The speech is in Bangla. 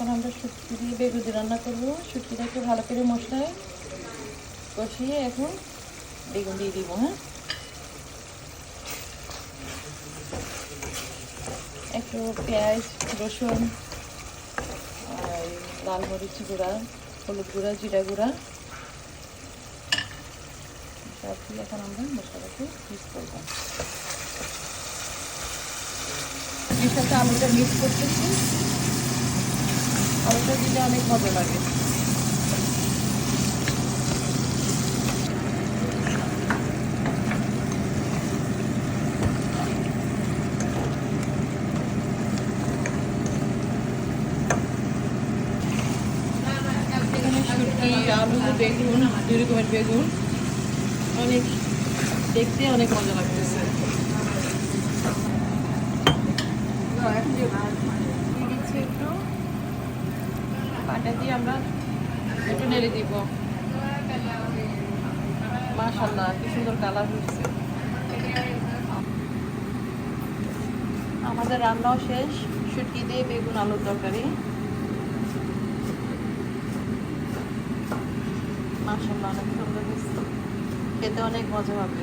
এখন আমরা শুটকি দিয়ে বেগুনি রান্না করব। শুটকিটাকে ভালো করে মশলায় কষিয়ে এখন বেগুন দিয়ে দিব হ্যাঁ? একটু পেঁয়াজ, রসুন, আর লাল মরিচ গুঁড়া, হলুদ গুঁড়া, জিরা গুঁড়া। সব দিয়ে এখন আমরা মশলাটাকে মিক্স করব। এর সাথে আলুটা মিক্স করতেছি। আলুটা দিলে অনেক মজা লাগে। আলু, বেগুন, দুই রকমের বেগুন। অনেক দেখতে অনেক মজা লাগতেছে। পাটা দিয়ে আমরা একটু নেড়ে দিব। মাশাল্লাহ কি সুন্দর কালার হচ্ছে। আমাদের রান্নাও শেষ, শুটকি দিয়ে বেগুন আলুর তরকারি। মাশাল্লাহ অনেক সুন্দর হয়েছে। খেতে অনেক মজা হবে।